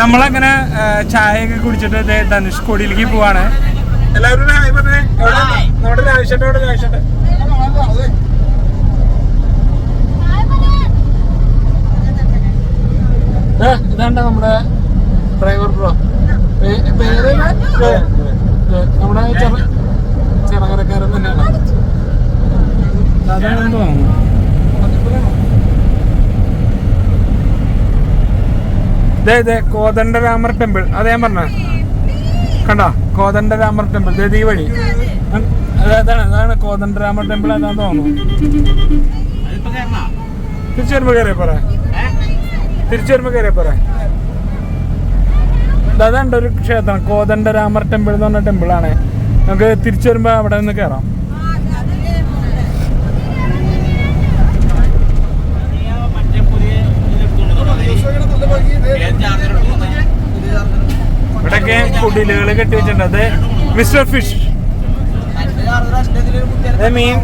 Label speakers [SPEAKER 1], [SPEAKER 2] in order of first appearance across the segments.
[SPEAKER 1] നമ്മളങ്ങനെ ചായയൊക്കെ കുടിച്ചിട്ട് ധനുഷ് ധനുഷ്കോടിയിലേക്ക് പോവാണ്. എല്ലാവരും ഹായ് പറഞ്ഞേ. നമ്മുടെ രാജേഷേട്ട എവിടെ രാജേഷേട്ട ഇതാണ്ട നമ്മുടെ ഡ്രൈവർ ബ്രോ പേര് നമ്മുടെ ചെറുകരക്കാരൻ ചെറകരക്കാരൻ തന്നെയാണ്. അതാണ് തോന്നുന്നു. ദേ കോദണ്ഡരാമർ ടെമ്പിൾ. അതേ ഞാൻ പറഞ്ഞ. കണ്ടോ? കോദണ്ഡരാമർ ടെമ്പിൾ. ദേ ഈ വഴി. അതാണ് അതാണ് കോദണ്ഡരാമർ ടെമ്പിൾ അതാന്ന് തോന്നുന്നു. തിരിച്ചു വരുമ്പോ കയറിയ പറ തിരിച്ചു വരുമ്പോ കയറിയ പറ അതാണ്ട് ഒരു ക്ഷേത്രം. കോദണ്ഡരാമർ ടെമ്പിൾ എന്ന് പറഞ്ഞ ടെമ്പിൾ ആണ് നമുക്ക് തിരിച്ചു വരുമ്പോ അവിടെ നിന്ന് കയറാം ഇവിടെയൊക്കെ കുടിലുകൾ കെട്ടി വെച്ചിട്ടുണ്ട്. അത് മിസ്റ്റർ ഫിഷ്. മീൻ.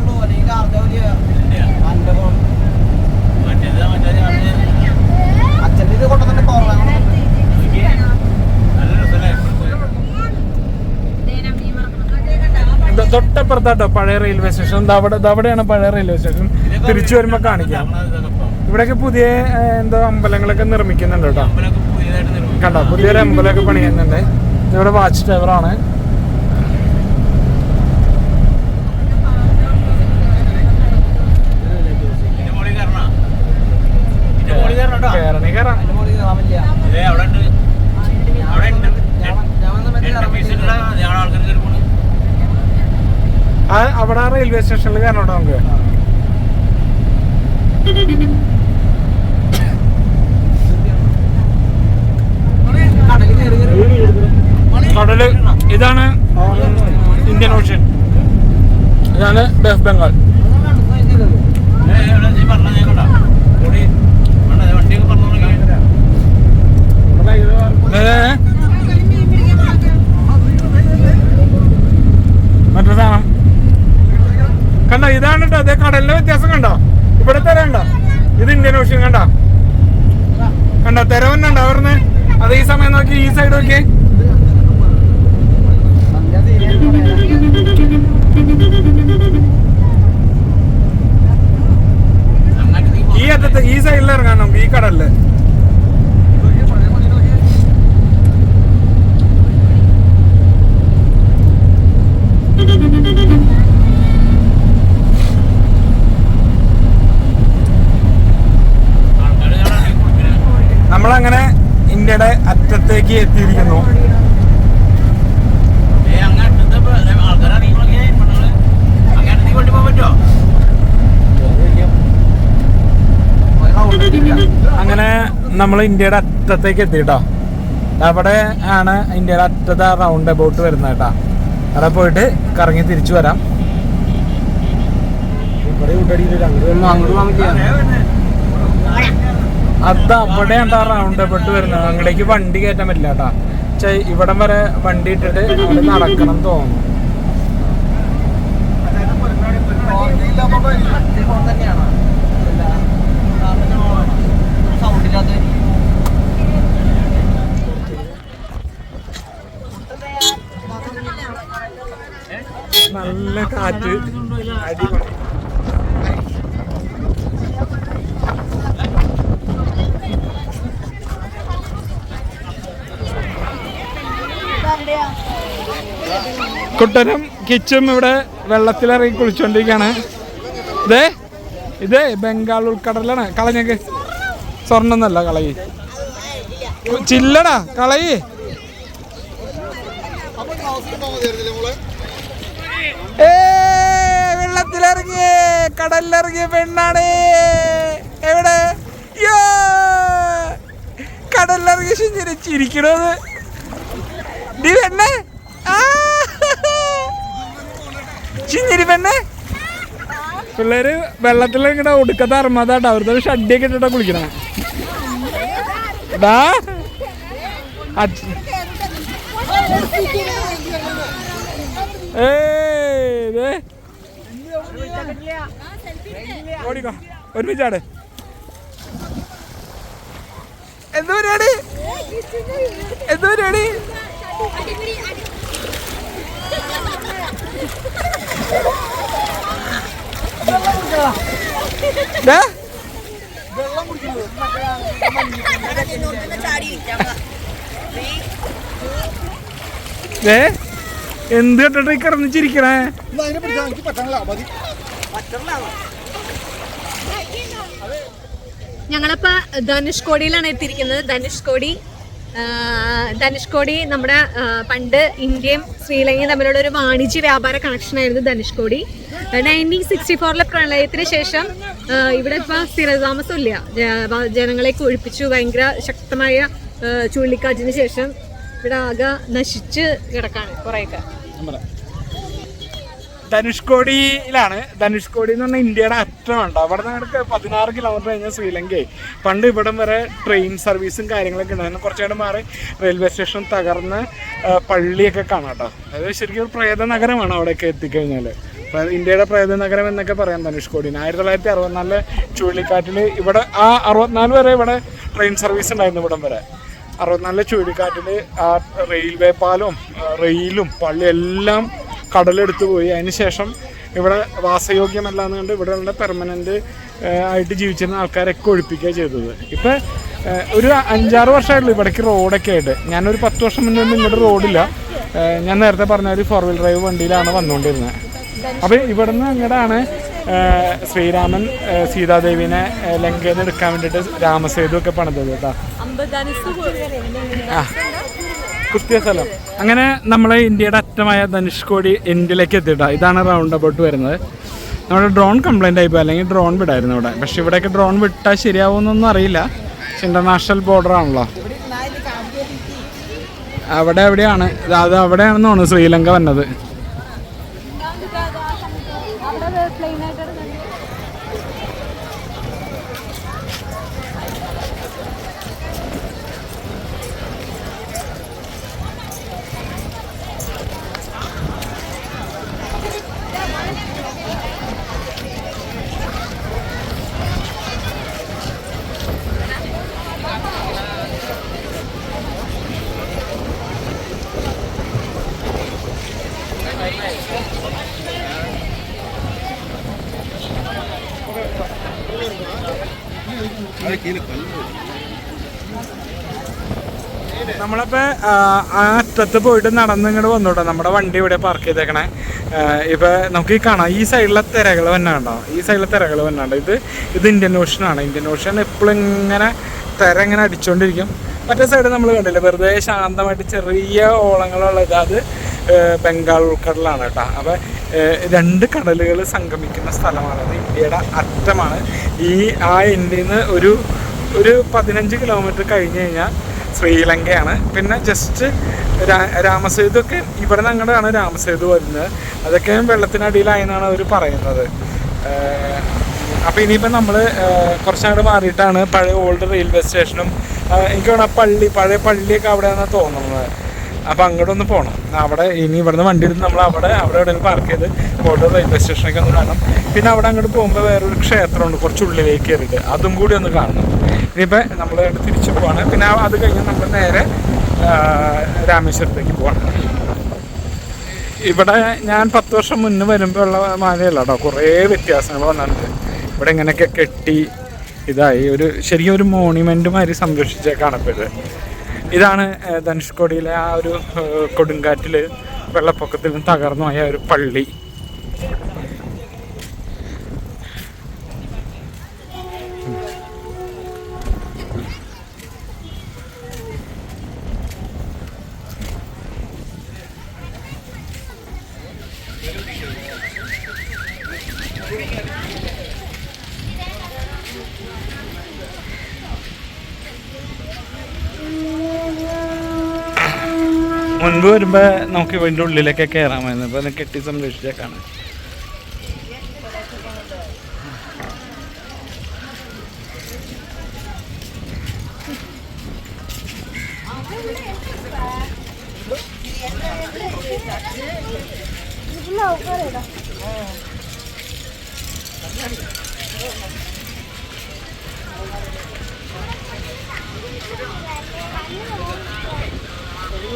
[SPEAKER 1] തൊട്ടപ്പുറത്താട്ടോ പഴയ റെയിൽവേ സ്റ്റേഷൻ. അവിടെ അവിടെയാണ് പഴയ റെയിൽവേ സ്റ്റേഷൻ. തിരിച്ചു വരുമ്പോ കാണിക്കാം. ഇവിടെയൊക്കെ പുതിയ എന്തോ അമ്പലങ്ങളൊക്കെ നിർമ്മിക്കുന്നുണ്ട് കേട്ടോ. കണ്ടോ പുതിയൊരു അമ്പലമൊക്കെ പണിയുന്നുണ്ട്. ഇവിടെ വാച്ച് ടവർ ആണ്. കേറണേ ആ അവിടെ ആ റെയിൽവേ സ്റ്റേഷനിൽ കയറണം നമുക്ക്
[SPEAKER 2] കടലിൽ കയറി കയറി
[SPEAKER 1] കടൽ ഇതാണ് ഇന്ത്യൻ ഓഷ്യൻ ഇതാണ് വെസ്റ്റ് ബംഗാൾ. മറ്റൊരു മറ്റേ സാധനം. കണ്ടോ ഇതാണ് കേട്ടോ അതേ കടലിന്റെ വ്യത്യാസം കണ്ടോ? ഇവിടെ തെര ഇത് ഇന്ത്യൻ ഓഷ്യൻ കണ്ടോ? കണ്ടോ? തെര തന്നെ ഉണ്ടോ അത് ഈ സമയം നോക്കി ഈ സൈഡ് നോക്കി. ഈ അറ്റത്ത് ഈ സൈഡിൽ ഇറങ്ങാനോ ഈ കടലിൽ. നമ്മളങ്ങനെ ഇന്ത്യയുടെ അറ്റത്തേക്ക് എത്തിയിരിക്കുന്നു. അങ്ങനെ നമ്മൾ ഇന്ത്യയുടെ അറ്റത്തേക്ക് എത്തി കേട്ടോ അവിടെ ആണ് ഇന്ത്യയുടെ അറ്റത്തെ റൗണ്ട് അബൌട്ട് വരുന്നത് കേട്ടോ. അവിടെ പോയിട്ട് കറങ്ങി തിരിച്ചു വരാം. അത് അവിടെയാണ് റൗണ്ട് അബൌട്ട് വരുന്നത്. അങ്ങടേക്ക് വണ്ടി കയറ്റാൻ പറ്റില്ല കേട്ടോ പക്ഷേ ഇവിടം വരെ വണ്ടി ഇട്ടിട്ട് അവിടെ നടക്കണം തോന്നുന്നു. നല്ല കാറ്റ്. കുട്ടനും കിച്ചും ഇവിടെ വെള്ളത്തിലിറങ്ങി കുളിച്ചോണ്ടിരിക്കാണ്. ഇതേ ഇതേ ബംഗാൾ ഉൾക്കടലാണ് കളഞ്ഞേക്ക്. സ്വർണന്നല്ല കളയി. ചില്ലടാ കളയി. ഏ വെള്ളത്തിലിറങ്ങിയേ കടലിലിറങ്ങിയ പെണ്ണാണ്. എവിടെ? യോ കടലിലിറങ്ങിയ ശിഞ്ഞിരി ചിരിക്കണത്. നീ പെണ്ണേ. ആ! ചിഞ്ഞിരി പെണ്ണേ. പിള്ളേര് വെള്ളത്തിൽ ഇങ്ങനെ ഒടുക്കത്തെ അറമാതാട്ടോ അവരുടെ ഷഡ്ഡിയൊക്കെ ഇട്ടിട്ടാ കുളിക്കണേ ഡാ ദേ. ഓടിക്കോ. ഒരുമിച്ചാട്. എന്ത് പരിപാടി? എന്ത് പരിപാടി? ദേ, ദേ, എന്ത് കേട്ടിട്ട് ഈ കിടന്ന് ധനുഷ്
[SPEAKER 3] ഞങ്ങളിപ്പോ ധനുഷ്കോടിയിലാണ് എത്തിയിരിക്കുന്നത്. ധനുഷ്കോടി ധനുഷ്കോടി നമ്മുടെ പണ്ട് ഇന്ത്യയും ശ്രീലങ്കയും തമ്മിലുള്ള ഒരു വാണിജ്യ വ്യാപാര കണക്ഷൻ ആയിരുന്നു ധനുഷ്കോടി നയന്റീൻ സിക്സ്റ്റി ഫോറിലെ പ്രളയത്തിന് ശേഷം ഇവിടെ ഇപ്പൊ സ്ഥിരതാമസമില്ല. ഇല്ല ജനങ്ങളെ ഒഴിപ്പിച്ചു ഭയങ്കര ശക്തമായ ചുഴലിക്കാറ്റിന് ശേഷം ഇവിടെ ആകെ നശിച്ച് കിടക്കാണ് കുറേയൊക്കെ.
[SPEAKER 1] ധനുഷ്കോടിയിലാണ്. ധനുഷ്കോടി എന്ന് പറഞ്ഞാൽ ഇന്ത്യയുടെ അറ്റമുണ്ട് അവിടെ നിന്ന് പതിനാറ് കിലോമീറ്റർ കഴിഞ്ഞാൽ ശ്രീലങ്കയെ. പണ്ട് ഇവിടം വരെ ട്രെയിൻ സർവീസും കാര്യങ്ങളൊക്കെ ഉണ്ടായിരുന്നു. കുറച്ചുകൂടെ മാറി റെയിൽവേ സ്റ്റേഷൻ തകർന്ന് പള്ളിയൊക്കെ കാണാം കേട്ടോ. അതായത് ശരിക്കും ഒരു പ്രേത നഗരമാണ് അവിടെയൊക്കെ എത്തിക്കഴിഞ്ഞാൽ ഇന്ത്യയുടെ പ്രേത നഗരം എന്നൊക്കെ പറയാം ധനുഷ്കോടിന്. ആയിരത്തി തൊള്ളായിരത്തി അറുപത്തിനാലിലെ ചുഴലിക്കാറ്റിൽ ഇവിടെ ആ അറുപത്തിനാല് വരെ ഇവിടെ ട്രെയിൻ സർവീസ് ഉണ്ടായിരുന്നു ഇവിടം വരെ. അറുപത്തിനാലിലെ ചുഴലിക്കാറ്റിൽ ആ റെയിൽവേ പാലവും റെയിലും പള്ളി എല്ലാം കടലെടുത്തു പോയി. അതിനുശേഷം ഇവിടെ വാസയോഗ്യമല്ലാന്ന് കണ്ട് ഇവിടെ പെർമനന്റ് ആയിട്ട് ജീവിച്ചിരുന്ന ആൾക്കാരൊക്കെ ഒഴിപ്പിക്കുക ചെയ്തത്. ഇപ്പം ഒരു അഞ്ചാറ് വർഷമായിട്ടുള്ളൂ ഇവിടേക്ക് റോഡൊക്കെ ആയിട്ട്. ഞാനൊരു പത്ത് വർഷം മുന്നേ ഇങ്ങോട്ട് റോഡില്ല ഞാൻ നേരത്തെ പറഞ്ഞ ഒരു ഫോർ വീൽ ഡ്രൈവ് വണ്ടിയിലാണ് വന്നുകൊണ്ടിരുന്നത്. അപ്പോൾ ഇവിടുന്ന് അങ്ങടാണ് ഏഹ്, ശ്രീരാമൻ സീതാദേവിനെ ലങ്കയിൽ എടുക്കാൻ വേണ്ടിയിട്ട് രാമസേതു ഒക്കെ പണിതത് കേട്ടോ. കുത്തിയ സ്ഥലം അങ്ങനെ നമ്മളെ ഇന്ത്യയുടെ അറ്റമായ ധനുഷ്കോടി എൻഡിലേക്ക് എത്തിയിട്ടാ. ഇതാണ് റൗണ്ട് അബൌട്ട് വരുന്നത്. നമ്മുടെ ഡ്രോൺ കംപ്ലൈന്റ് ആയിപ്പോ അല്ലെങ്കിൽ ഡ്രോൺ വിടായിരുന്നു ഇവിടെ. പക്ഷെ ഇവിടെയൊക്കെ ഡ്രോൺ വിട്ടാൽ ശരിയാവുമെന്നൊന്നും അറിയില്ല. പക്ഷെ ഇന്റർനാഷണൽ ബോർഡർ ആണല്ലോ. അവിടെ എവിടെയാണ്? അത് അവിടെയാണെന്നാണ് ശ്രീലങ്ക വന്നത്. നമ്മളിപ്പോ ആ, അറ്റത്ത് പോയിട്ട് നടന്ന് ഇങ്ങോട്ട് വന്നോട്ടെ നമ്മുടെ വണ്ടി ഇവിടെ പാർക്ക് ചെയ്തേക്കണേ. ഇപ്പൊ നമുക്ക് ഈ കാണാം ഈ സൈഡിലെ തിരകൾ തന്നെ കണ്ടോ? ഈ സൈഡിലെ തിരകൾ തന്നെ കണ്ടോ? ഇത് ഇത് ഇന്ത്യൻ ഓഷൻ ആണ്. ഇന്ത്യൻ ഓഷൻ എപ്പോഴും ഇങ്ങനെ തിര ഇങ്ങനെ അടിച്ചുകൊണ്ടിരിക്കും മറ്റേ സൈഡ് നമ്മൾ കണ്ടില്ല? വെറുതെ ശാന്തമായിട്ട് ചെറിയ ഓളങ്ങളുള്ളത് അത് ബംഗാൾ ഉൾക്കടലാണ് കേട്ടോ. അപ്പൊ രണ്ട് കടലുകൾ സംഗമിക്കുന്ന സ്ഥലമാണ് അത് ഇന്ത്യയുടെ അറ്റമാണ്. ഈ ആ ഇന്ത്യയിൽ നിന്ന് ഒരു ഒരു പതിനഞ്ച് കിലോമീറ്റർ കഴിഞ്ഞ് കഴിഞ്ഞാൽ ശ്രീലങ്കയാണ്. പിന്നെ ജസ്റ്റ് രാമസേതു ഒക്കെ ഇവിടെ അങ്ങോട്ടാണ് രാമസേതു വരുന്നത്. അതൊക്കെ വെള്ളത്തിനടിയിലായെന്നാണ് അവർ പറയുന്നത്. അപ്പം അപ്പോൾ ഇനിയിപ്പോൾ നമ്മൾ കുറച്ചങ്ങോട്ട് മാറിയിട്ടാണ് പഴയ ഓൾഡ് റെയിൽവേ സ്റ്റേഷനും എനിക്ക് തോന്നുന്നു പള്ളി പഴയ പള്ളിയൊക്കെ അവിടെയാണെന്ന് തോന്നുന്നത്. അപ്പോൾ അങ്ങോട്ടൊന്ന് പോകണം അവിടെ ഇനി ഇവിടുന്ന് വണ്ടി എടുത്ത് നമ്മൾ അവിടെ അവിടെ എവിടെ പാർക്ക് ചെയ്ത് ഫോട്ടോ റെയിൽവേ സ്റ്റേഷനൊക്കെ ഒന്ന് കാണണം. പിന്നെ അവിടെ അങ്ങോട്ട് പോകുമ്പോൾ വേറൊരു ക്ഷേത്രമുണ്ട് കുറച്ച് ഉള്ളിലേക്ക് കയറിയിട്ട്. അതും കൂടി ഒന്ന് കാണണം. ഇനിയിപ്പോൾ നമ്മൾ തിരിച്ചു പോവാണ്. പിന്നെ അത് കഴിഞ്ഞ് നമ്മൾ നേരെ രാമേശ്വരത്തേക്ക് പോവാണ്. ഇവിടെ ഞാൻ പത്ത് വർഷം മുന്നേ വരുമ്പോൾ ഉള്ള മാലയല്ല കേട്ടോ. കുറേ വ്യത്യാസങ്ങൾ വന്നിട്ടുണ്ട്. ഇവിടെ ഇങ്ങനെയൊക്കെ കെട്ടി ഇതായി. ഒരു ശരിക്കും ഒരു മോണിമെന്റ് മാതിരി സംരക്ഷിച്ചേ ഇത്. ഇതാണ് ധനുഷ്കോടിയിലെ ആ ഒരു കൊടുങ്കാറ്റിൽ വെള്ളപ്പൊക്കത്തിൽ തകർന്നു പോയ ഒരു പള്ളി. വരുമ്പോൾ നമുക്ക് ഇതിന്റെ ഉള്ളിലൊക്കെ കയറാമായിരുന്നു ഇപ്പോൾ കെട്ടി സംരക്ഷിച്ചേക്കാണ്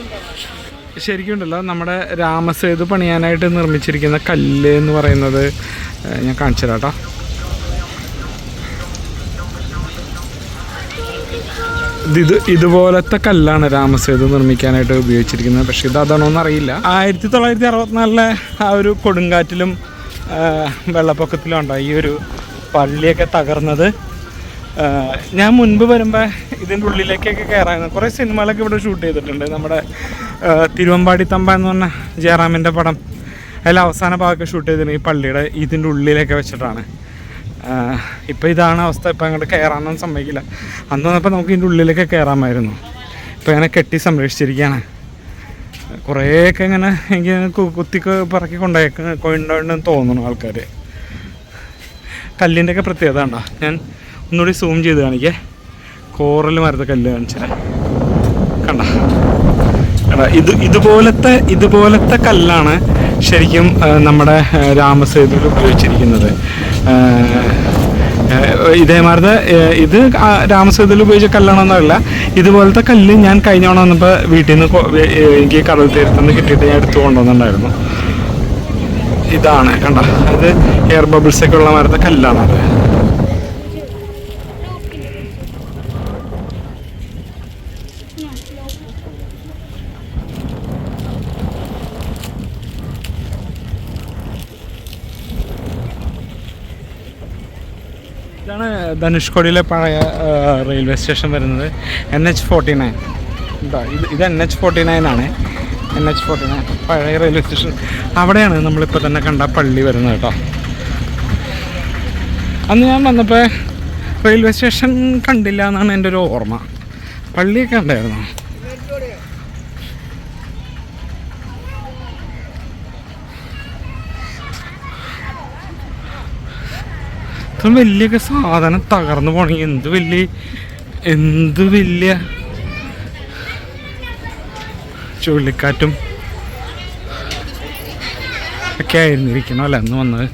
[SPEAKER 1] Thank you. ശരിക്കും ഉണ്ടല്ലോ നമ്മുടെ രാമസേതു പണിയാനായിട്ട് നിർമ്മിച്ചിരിക്കുന്ന കല്ല് എന്ന് പറയുന്നത് ഞാൻ കാണിച്ചു തരാട്ടോ ഇത് ഇത് ഇതുപോലത്തെ കല്ലാണ് രാമസേതു നിർമ്മിക്കാനായിട്ട് ഉപയോഗിച്ചിരിക്കുന്നത്. പക്ഷെ ഇത് അതാണോന്ന് അറിയില്ല. ആയിരത്തി തൊള്ളായിരത്തി അറുപത്തിനാലിലെ ആ ഒരു കൊടുങ്കാറ്റിലും വെള്ളപ്പൊക്കത്തിലും ഉണ്ടായി ഈ ഒരു പള്ളിയൊക്കെ തകർന്നത്? ഞാൻ മുൻപ് വരുമ്പോൾ ഇതിന്റെ ഉള്ളിലേക്കൊക്കെ കയറായിരുന്നു കുറേ സിനിമകളൊക്കെ ഇവിടെ ഷൂട്ട് ചെയ്തിട്ടുണ്ട്. നമ്മുടെ തിരുവമ്പാടി തമ്പ എന്ന് പറഞ്ഞ ജയറാമിന്റെ പടം. അതിൽ അവസാന ഭാഗമൊക്കെ ഷൂട്ട് ചെയ്തിരുന്നു. ഈ പള്ളിയുടെ ഇതിന്റെ ഉള്ളിലൊക്കെ വെച്ചിട്ടാണ്. ഇപ്പോൾ ഇതാണ് അവസ്ഥ. ഇപ്പം അങ്ങോട്ട് കയറാനൊന്നും സമ്മതിക്കില്ല. അന്ന് വന്നപ്പോൾ നമുക്ക് ഇതിന്റെ ഉള്ളിലൊക്കെ കയറാമായിരുന്നു ഇപ്പം ഇങ്ങനെ കെട്ടി സംരക്ഷിച്ചിരിക്കുകയാണ്. കുറേയൊക്കെ ഇങ്ങനെ എനിക്ക് കുത്തി പറക്കി കൊണ്ടുപോയി കൊണ്ടുപോയെന്ന് തോന്നുന്നു ആൾക്കാർ കല്ലിന്റെയൊക്കെ പ്രത്യേകത ഉണ്ടോ? ഞാൻ ഒന്നുകൂടി സൂം ചെയ്ത് കാണിക്കേ. കോറൽ മരത്തെ കല്ല് കാണിച്ചത് കണ്ട? ഇത് ഇതുപോലത്തെ ഇതുപോലത്തെ കല്ലാണ് ശരിക്കും നമ്മുടെ രാമസേതു ഉപയോഗിച്ചിരിക്കുന്നത്. ഇതേമാരുടെ ഇത് രാമസേതു ഉപയോഗിച്ച കല്ലാണെന്നല്ല ഇതുപോലത്തെ കല്ല് ഞാൻ കഴിഞ്ഞ തവണ വന്നപ്പോൾ വീട്ടിൽ നിന്ന് എനിക്ക് കടൽ തീരത്ത് നിന്ന് കിട്ടിയിട്ട് ഞാൻ എടുത്തു കൊണ്ടുവന്നിട്ടുണ്ടായിരുന്നു. ഇതാണ് കണ്ട? അത് എയർ ബബിൾസൊക്കെ ഉള്ള മരത്തെ കല്ലാണ് ഇതാണ് ധനുഷ്കോടിയിലെ പഴയ റെയിൽവേ സ്റ്റേഷൻ വരുന്നത് എൻ എച്ച് ഫോർട്ടി നയൻ ഇത് ഇത് എൻ എച്ച് ഫോർട്ടി നയൻ ആണ്. എൻ എച്ച് ഫോർട്ടി നയൻ പഴയ റെയിൽവേ സ്റ്റേഷൻ. അവിടെയാണ് നമ്മളിപ്പോൾ തന്നെ കണ്ട പള്ളി വരുന്നത് കേട്ടോ. അന്ന് ഞാൻ വന്നപ്പോൾ റെയിൽവേ സ്റ്റേഷൻ കണ്ടില്ല എന്നാണ് എന്റെ ഒരു ഓർമ്മ. പള്ളിയൊക്കെ ഉണ്ടായിരുന്നു ഇത്ര വലിയൊക്കെ സാധനം തകർന്നു പോണെങ്കിൽ എന്ത് വലിയ എന്ത് വലിയ ചുഴലിക്കാറ്റും ഒക്കെ ആയിരുന്നിരിക്കണം അല്ല അന്ന് വന്നത്?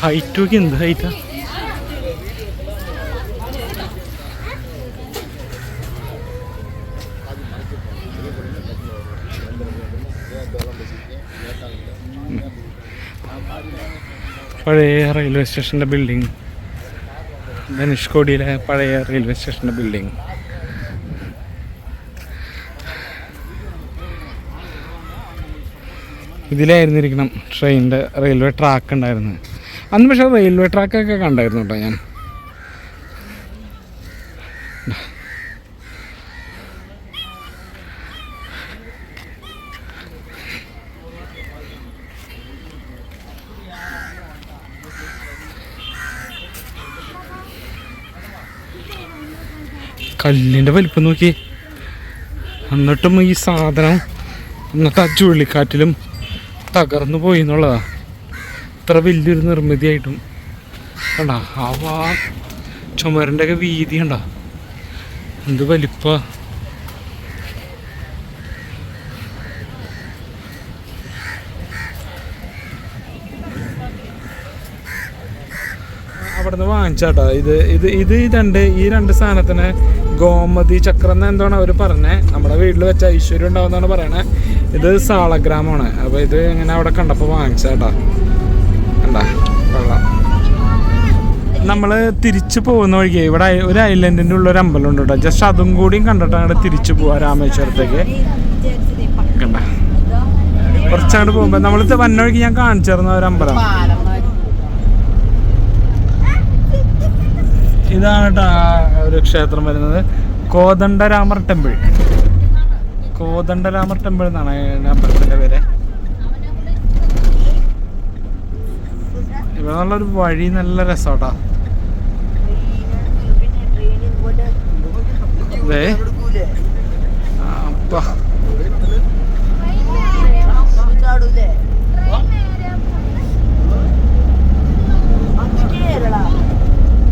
[SPEAKER 1] ഹൈറ്റ് ഒക്കെ എന്ത് ഹൈറ്റാ പഴയ റെയിൽവേ സ്റ്റേഷന്റെ ബിൽഡിംഗ് ധനുഷ്കോടിയിലെ പഴയ റെയിൽവേ സ്റ്റേഷന്റെ ബിൽഡിംഗ് ഇതിലായിരുന്നിരിക്കണം ട്രെയിനിന്റെ റെയിൽവേ ട്രാക്ക് ഉണ്ടായിരുന്നത്. അന്ന് പക്ഷേ റെയിൽവേ ട്രാക്കൊക്കെ കണ്ടായിരുന്നു കേട്ടോ ഞാൻ. കല്ലിന്റെ വലിപ്പം നോക്കി. എന്നിട്ടും ഈ സാധനം ഇന്നത്തെ ആ ചുഴലിക്കാറ്റിലും തകർന്നു പോയി എന്നുള്ളതാ. ഇത്ര വലിയൊരു നിർമ്മിതിയായിട്ടും. കണ്ട ചുമരന്റെ ഒക്കെ വീതി ഉണ്ടോ എന്ത് വലിപ്പ. അവിടുന്ന് വാങ്ങിച്ചാട്ടോ. ഇത് ഇത് ഇത് രണ്ട് ഈ രണ്ട് സാധനത്തിന് ഗോമതി ചക്രം എന്ന് എന്താണ് അവർ പറഞ്ഞേ? നമ്മുടെ വീട്ടിൽ വെച്ച ഐശ്വര്യം ഉണ്ടാവുന്നതാണ് പറയണേ. ഇത് സാളഗ്രാമാണ്. അപ്പോൾ ഇത് ഇങ്ങനെ അവിടെ കണ്ടപ്പോൾ വാങ്ങിച്ചേട്ടാ കണ്ടാ? കൊള്ളാം. നമ്മൾ തിരിച്ചു പോകുന്ന വഴിക്ക് ഇവിടെ ഒരു ഐലൻഡിന്റെ ഉള്ള ഒരു അമ്പലം ഉണ്ട് കേട്ടോ ജസ്റ്റ് അതും കൂടിയും കണ്ടിട്ട് അങ്ങോട്ട് തിരിച്ചു പോവാ രാമേശ്വരത്തേക്ക്. കണ്ട? കുറച്ചങ്ങോട്ട് പോകുമ്പോൾ നമ്മളിത് വന്ന വഴിക്ക് ഞാൻ കാണിച്ചു തരുന്ന ഒരു അമ്പലം. ഇതാണ് കേട്ടോ ഒരു ക്ഷേത്രം വരുന്നത്. കോദണ്ഡരാമർ ടെമ്പിൾ. കോദണ്ഡരാമർ ടെമ്പിൾ എന്നാണ് അമ്പലത്തിന്റെ പേര്. ഇവിടെ നിന്നുള്ളൊരു വഴി നല്ല രസമാട്ടോ ദേ. ആ, അപ്പാ.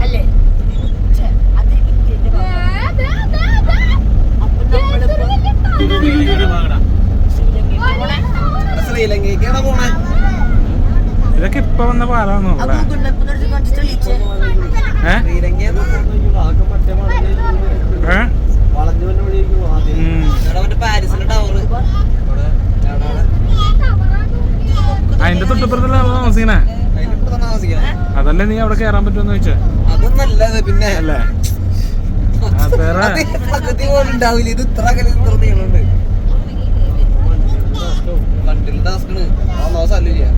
[SPEAKER 4] അല്ലേ ഛെ, അത് ഇന്ത്യന്റെ ഭാഗം. അപ്പൊ നമ്മളിപ്പോ
[SPEAKER 1] പാലമാണ്
[SPEAKER 4] അത്
[SPEAKER 1] ഉള്ളത്
[SPEAKER 4] ഗൂഗിൾ മാപ്പ് എടുത്ത് കാണിച്ച് തെളിയിച്ചേ
[SPEAKER 1] ഏ ഏ
[SPEAKER 2] വളഞ്ഞു വന്ന വഴിയായിരിക്കും ആദ്യം
[SPEAKER 1] ഉം.
[SPEAKER 2] എടാ മറ്റേ പാരീസിന്റെ ടവർ
[SPEAKER 1] അതിന്റെ തൊട്ടിപ്പുറത്തല്ല നമ്മൾ താമസിക്കണേ
[SPEAKER 2] അതിലിപ്പോ താമസിക്കാം
[SPEAKER 1] അതല്ലേ നീ അവിടെ കേറാൻ പറ്റുമെന്ന് ചോദിച്ചേ?
[SPEAKER 2] അതൊന്നല്ല പിന്നെ.
[SPEAKER 1] അല്ലേ?
[SPEAKER 2] പകുതി പോലും ഉണ്ടാവില്ല. ഇത് ഇത്ര വണ്ടിയിൽ ആ ചെയ്യാം.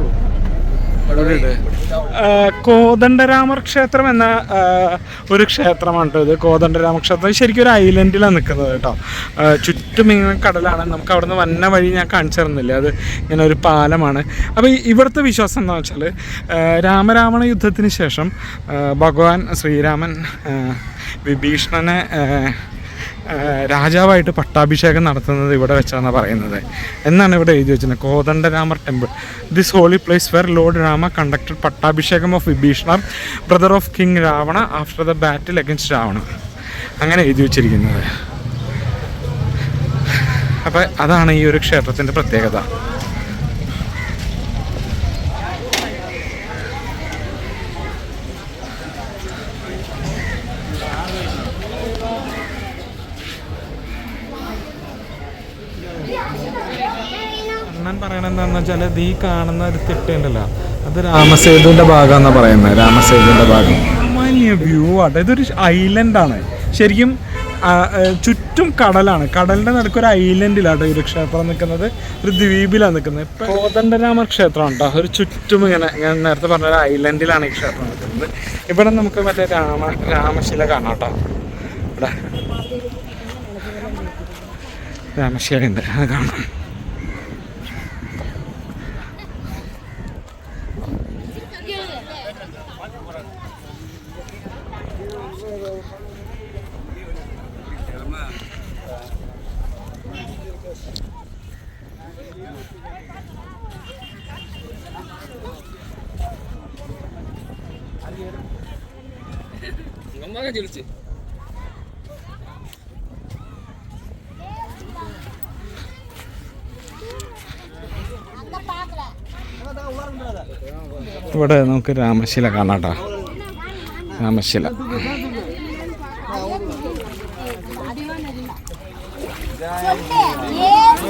[SPEAKER 1] ആ, കോദണ്ഡരാമർ ക്ഷേത്രം എന്ന ഒരു ക്ഷേത്രമാണ് കേട്ടോ ഇത്. കോദണ്ഡരാമ ക്ഷേത്രം. ശരിക്കും ഒരു ഐലൻഡിലാണ് നിൽക്കുന്നത് കേട്ടോ. ചുറ്റും ഇങ്ങനെ കടലാണ്. നമുക്ക് അവിടെ നിന്ന് വന്ന വഴി ഞാൻ കാണിച്ചു തരുന്നില്ല. അത് ഇങ്ങനെ ഒരു പാലമാണ്. അപ്പോൾ ഇവിടുത്തെ വിശ്വാസം എന്താണെന്ന് വെച്ചാൽ രാമരാവണ യുദ്ധത്തിന് ശേഷം ഭഗവാൻ ശ്രീരാമൻ വിഭീഷണനെ രാജാവായിട്ട് പട്ടാഭിഷേകം നടത്തുന്നത് ഇവിടെ വെച്ചാണ് പറയുന്നത്. എന്നാണ് ഇവിടെ എഴുതി വെച്ചത് Kodandaramar temple this holy place where Lord Rama conducted pattabhishekam of Vibhishanar brother of king Ravana after the battle against Ravana അങ്ങനെ എഴുതി വെച്ചിരിക്കുന്നത്. അപ്പം അതാണ് ഈ ഒരു ക്ഷേത്രത്തിന്റെ പ്രത്യേകത. വെച്ചാൽ ഈ കാണുന്ന ഒരു തിട്ടുണ്ടല്ലോ അത് രാമസേതുവിന്റെ ഭാഗമെന്നാണ് പറയുന്നത് രാമസേതുവിന്റെ ഭാഗം. വലിയ വ്യൂ ആട്ടെ ഇതൊരു ആണ്. ശരിക്കും ചുറ്റും കടലാണ്. കടലിന്റെ നടുക്ക് ഒരു ഐലൻഡിലാട്ടോ ഒരു ക്ഷേത്രം നിൽക്കുന്നത്. ഒരു ദ്വീപിലാണ് നിൽക്കുന്നത്. കോതണ്ടരാമ ക്ഷേത്രം കേട്ടോ ഒരു ചുറ്റും ഇങ്ങനെ ഞാൻ നേരത്തെ പറഞ്ഞ ഒരു ഐലൻഡിലാണ് ഈ ക്ഷേത്രം നിൽക്കുന്നത്. ഇവിടെ നമുക്ക് മറ്റേ രാമ രാമശില കാണാം കേട്ടോ. ഇവിടെ. രാമശില ഉണ്ട് അത് കാണാം. ഇവിടെ നമുക്ക് രാമശില കാണാട്ടോ രാമശില.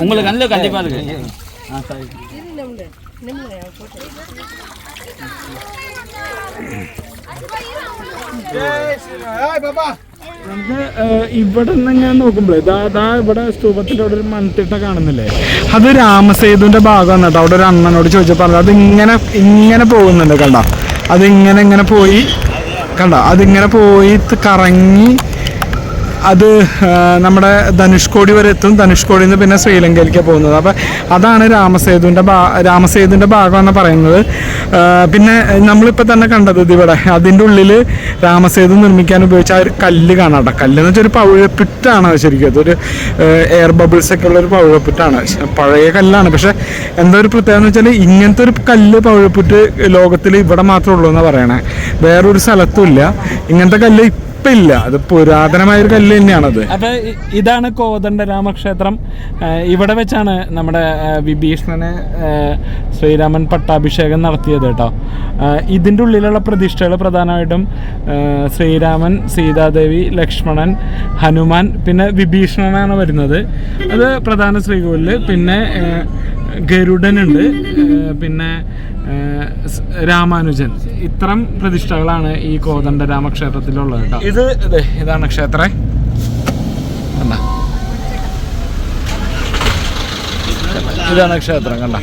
[SPEAKER 5] உங்களுக்கு நல்ல இருக்கு
[SPEAKER 1] നമുക്ക് ഇവിടെ നിന്ന് ഞാൻ നോക്കുമ്പോഴേ ദാ ഇവിടെ സ്തൂപത്തിന്റെ അവിടെ ഒരു മൺതിട്ട കാണുന്നില്ലേ അത് രാമസേതുവിന്റെ ഭാഗം കേട്ടോ. അവിടെ ഒരു അണ്ണനോട് ചോദിച്ചപ്പോ അത് ഇങ്ങനെ ഇങ്ങനെ പോകുന്നുണ്ട് കണ്ട? ഇങ്ങനെ ഇങ്ങനെ പോയി കണ്ട. അതിങ്ങനെ പോയി കറങ്ങി അത് നമ്മുടെ ധനുഷ്കോടി വരെ എത്തും. ധനുഷ്കോടിയിൽ നിന്ന് പിന്നെ ശ്രീലങ്കയിലേക്ക് പോകുന്നത്. അപ്പം അതാണ് രാമസേതുവിന്റെ ഭാ രാമസേതുവിന്റെ ഭാഗമെന്ന് പറയുന്നത്. പിന്നെ നമ്മളിപ്പോൾ തന്നെ കണ്ടത് ഇതിവിടെ അതിന്റെ ഉള്ളിൽ രാമസേതു നിർമ്മിക്കാൻ ഉപയോഗിച്ച ഒരു കല്ല് കാണാം കേട്ടോ. കല്ല് എന്ന് വെച്ചാൽ ഒരു പവിഴപ്പിറ്റാണ് അത് ശരിക്കും. അതൊരു എയർ ബബിൾസ് ഒക്കെ ഉള്ള ഒരു പവിഴപ്പിറ്റാണ് പഴയ കല്ലാണ്. പക്ഷേ എന്താ ഒരു പ്രത്യേകത എന്ന് വെച്ചാൽ ഇങ്ങനത്തെ ഒരു കല്ല് പവിഴപ്പിറ്റ് ലോകത്തിൽ ഇവിടെ മാത്രമേ ഉള്ളൂ എന്നാണ് പറയണേ. വേറൊരു സ്ഥലത്തും ഇല്ല. ഇങ്ങനത്തെ കല്ല് ഇപ്പം ഇല്ല അത് പുരാതനമായ ഒരു കല്ല് തന്നെയാണത്. അപ്പൊ ഇതാണ് കോതണ്ട രാമക്ഷേത്രം. ഇവിടെ വെച്ചാണ് നമ്മുടെ വിഭീഷണന് ശ്രീരാമൻ പട്ടാഭിഷേകം നടത്തിയത് കേട്ടോ. ഇതിന്റെ ഉള്ളിലുള്ള പ്രതിഷ്ഠകൾ പ്രധാനമായിട്ടും ശ്രീരാമൻ സീതാദേവി ലക്ഷ്മണൻ ഹനുമാൻ പിന്നെ വിഭീഷണനാണ് വരുന്നത്. അത് പ്രധാന ശ്രീകോവിലിൽ പിന്നെ ഗരുഡനുണ്ട് പിന്നെ രാമാനുജൻ. ഇത്തരം പ്രതിഷ്ഠകളാണ് ഈ കോതണ്ട രാമക്ഷേത്രത്തിലുള്ളത് കേട്ടോ. ഇത് ഇതാണ് ക്ഷേത്രം? ഇതാണ് ക്ഷേത്രം കണ്ട.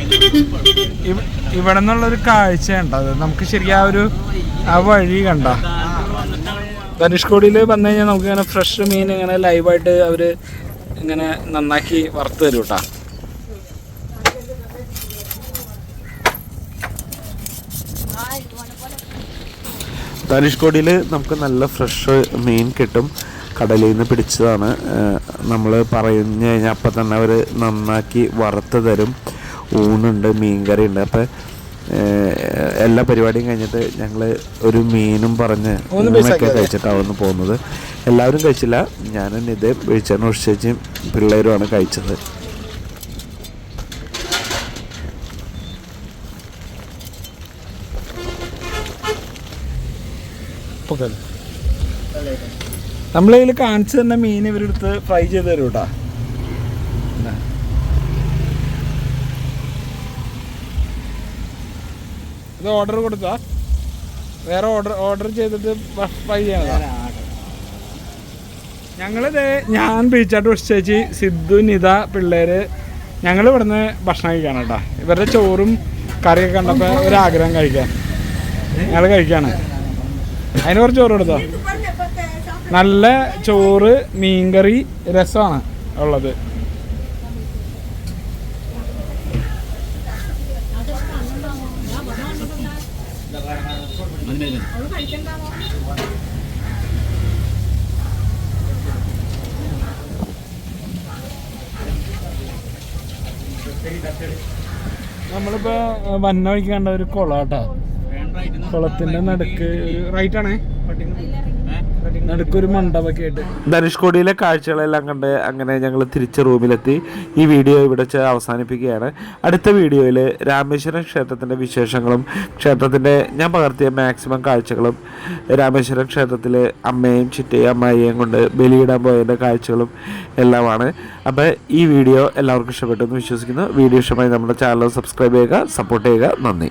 [SPEAKER 1] ഇവ- ഇവിടെ നിന്നുള്ളൊരു കാഴ്ച കണ്ടത് നമുക്ക് ശരിക്കും ആ ഒരു ആ വഴി കണ്ട. ധനുഷ്കോടിയിൽ വന്നു കഴിഞ്ഞാൽ നമുക്ക് ഇങ്ങനെ ഫ്രഷ് മീൻ ഇങ്ങനെ ലൈവായിട്ട് അവർ ഇങ്ങനെ നന്നാക്കി വറുത്ത് തരും
[SPEAKER 6] ധനുഷ്കോടിയിൽ നമുക്ക് നല്ല ഫ്രഷ് മീൻ കിട്ടും. കടലിൽ നിന്ന് പിടിച്ചതാണ് നമ്മൾ പറഞ്ഞു കഴിഞ്ഞാൽ അപ്പം തന്നെ അവർ നന്നാക്കി വറുത്ത് തരും. ഊണുണ്ട് മീൻകറി ഉണ്ട് അപ്പോൾ എല്ലാ പരിപാടിയും കഴിഞ്ഞിട്ട് ഞങ്ങൾ ഒരു മീനും പറഞ്ഞ് ഊണൊക്കെ കഴിച്ചിട്ടാണ് പോകുന്നത്. എല്ലാവരും കഴിച്ചില്ല. ഞാനും ഇതേ വീഴ്ചേനും ഉഷേച്ചും പിള്ളേരുമാണ് കഴിച്ചത്.
[SPEAKER 1] നമ്മളിതിൽ കാണിച്ചു തന്ന മീൻ ഇവരെടുത്ത് ഫ്രൈ ചെയ്ത് തരും കേട്ടോ ഇത് ഓർഡർ കൊടുത്താ? വേറെ ഓർഡർ ഓർഡർ ചെയ്തിട്ട് ഫ്രൈ ചെയ്യണതാ. ഞങ്ങളിത് ഞാൻ ബീച്ചാട്ട് ചേച്ചി സിദ്ധു നിത പിള്ളേര് ഞങ്ങൾ ഇവിടുന്ന് ഭക്ഷണം കഴിക്കാണ് കേട്ടോ. ഇവരുടെ ചോറും കറിയൊക്കെ കണ്ടപ്പോൾ ഒരാഗ്രഹം കഴിക്കാൻ ഞങ്ങൾ കഴിക്കാണ്. അതിന് കുറച്ച് ചോറ് കൊടുത്തോ? നല്ല ചോറ് മീൻകറി രസമാണ് ഉള്ളത്. നമ്മളിപ്പോ വന്ന വഴിക്ക് കണ്ട ഒരു കുളം കേട്ടോ കുളത്തിന്റെ നടുക്ക് റൈറ്റ് ആണേ. നടുക്കൊരു മണ്ഡപമൊക്കെ ആയിട്ട്.
[SPEAKER 6] ധനുഷ്കോടിയിലെ കാഴ്ചകളെല്ലാം കണ്ട് അങ്ങനെ ഞങ്ങൾ തിരിച്ച് റൂമിലെത്തി. ഈ വീഡിയോ ഇവിടെ വെച്ച് അവസാനിപ്പിക്കുകയാണ്. അടുത്ത വീഡിയോയിൽ രാമേശ്വരം ക്ഷേത്രത്തിന്റെ വിശേഷങ്ങളും ക്ഷേത്രത്തിന്റെ ഞാൻ പകർത്തിയ മാക്സിമം കാഴ്ചകളും രാമേശ്വരം ക്ഷേത്രത്തിൽ അമ്മയും ചിറ്റയും അമ്മായിയും കൊണ്ട് ബലിയിടാൻ പോയതിന്റെ കാഴ്ചകളും എല്ലാമാണ്. അപ്പോൾ ഈ വീഡിയോ എല്ലാവർക്കും ഇഷ്ടപ്പെട്ടു എന്ന് വിശ്വസിക്കുന്നു. വീഡിയോ ഇഷ്ടമായി നമ്മുടെ ചാനൽ സബ്സ്ക്രൈബ് ചെയ്യുക സപ്പോർട്ട് ചെയ്യുക. നന്ദി.